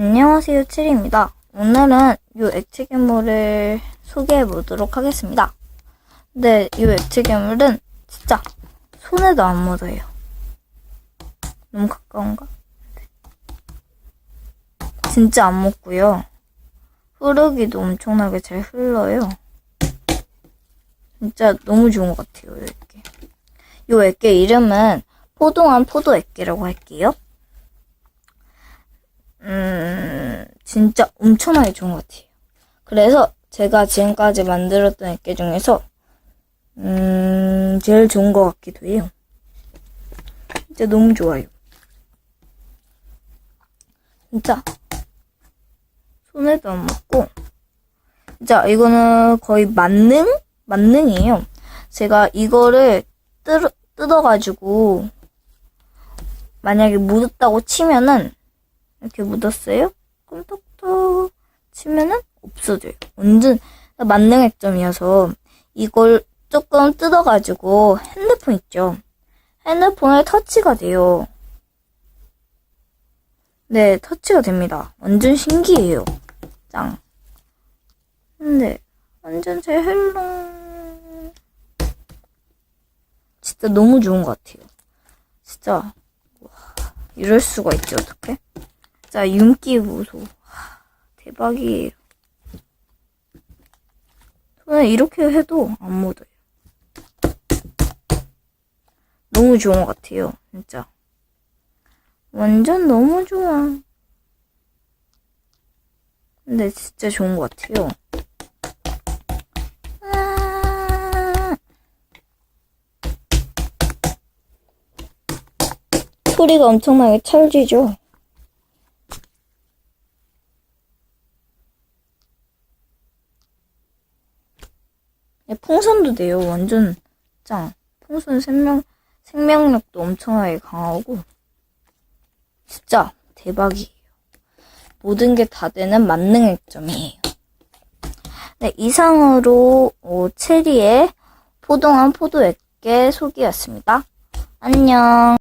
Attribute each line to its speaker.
Speaker 1: 안녕하세요, 칠입니다. 오늘은 이 액체 괴물을 소개해 보도록 하겠습니다. 근데 이 액체 괴물은 진짜 손에도 안 묻어요. 너무 가까운가? 네. 진짜 안 묻고요. 흐르기도 엄청나게 잘 흘러요. 진짜 너무 좋은 것 같아요, 이 액계. 이 액계 이름은 포동한 포도 액계라고 할게요. 음, 진짜 엄청나게 좋은 것 같아요. 그래서 제가 지금까지 만들었던 액계 중에서, 음, 제일 좋은 것 같기도 해요. 진짜 너무 좋아요. 진짜, 손에도 안 맞고, 진짜 이거는 거의 만능? 만능이에요. 제가 이거를 뜯어, 뜯어가지고, 만약에 묻었다고 치면은, 이렇게 묻었어요? 그럼 톡 톡 치면은 없어져요. 완전 만능 액점이어서 이걸 조금 뜯어가지고 핸드폰 있죠? 핸드폰에 터치가 돼요. 네, 터치가 됩니다. 완전 신기해요. 짱. 근데 완전 제 헬롱. 진짜 너무 좋은 것 같아요. 진짜 와, 이럴 수가 있지 어떡해? 진짜 윤기 보소. 하, 대박이에요. 저는 이렇게 해도 안 묻어요. 너무 좋은 것 같아요. 진짜. 완전 너무 좋아. 근데 진짜 좋은 것 같아요. 아. 소리가 엄청나게 찰지죠? 풍선도 돼요. 완전 짱. 풍선 생명, 생명력도 엄청나게 강하고. 진짜 대박이에요. 모든 게 다 되는 만능 액점이에요. 네, 이상으로 어, 체리의 포동한 포도 액계 소개였습니다. 안녕.